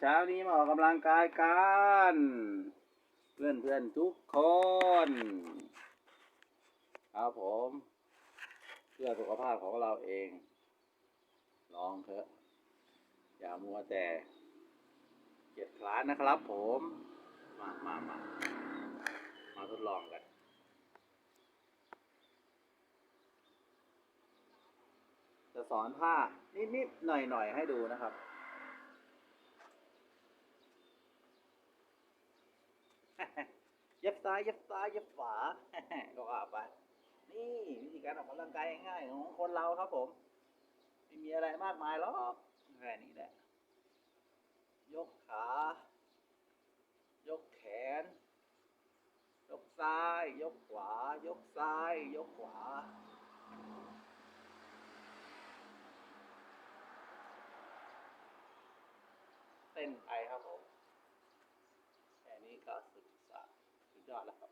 เช้านี้มาออกกำลังกายกัน เพื่อนเพื่อนทุกคน ครับผม เพื่อสุขภาพของเราเอง ลองเถอะ อย่ามัวแต่เกียดคร้านนะครับผม มามามามาทดลองกันจะสอนท่านิดๆหน่อยๆให้ดูนะครับ เย็บซ้ายเย็บซ้ายเย็บขวา ก็ว่าไป นี่วิธีการออกกำลังกายง่ายของคนเราครับผมไม่มีอะไรมากมายหรอกแค่นี้แหละ ยกขา ยกแขน ยกซ้าย ยกขวา ยกซ้าย ยกขวาเต้นไปครับผมแค่นี้ก็สุดสะ الدالة فقط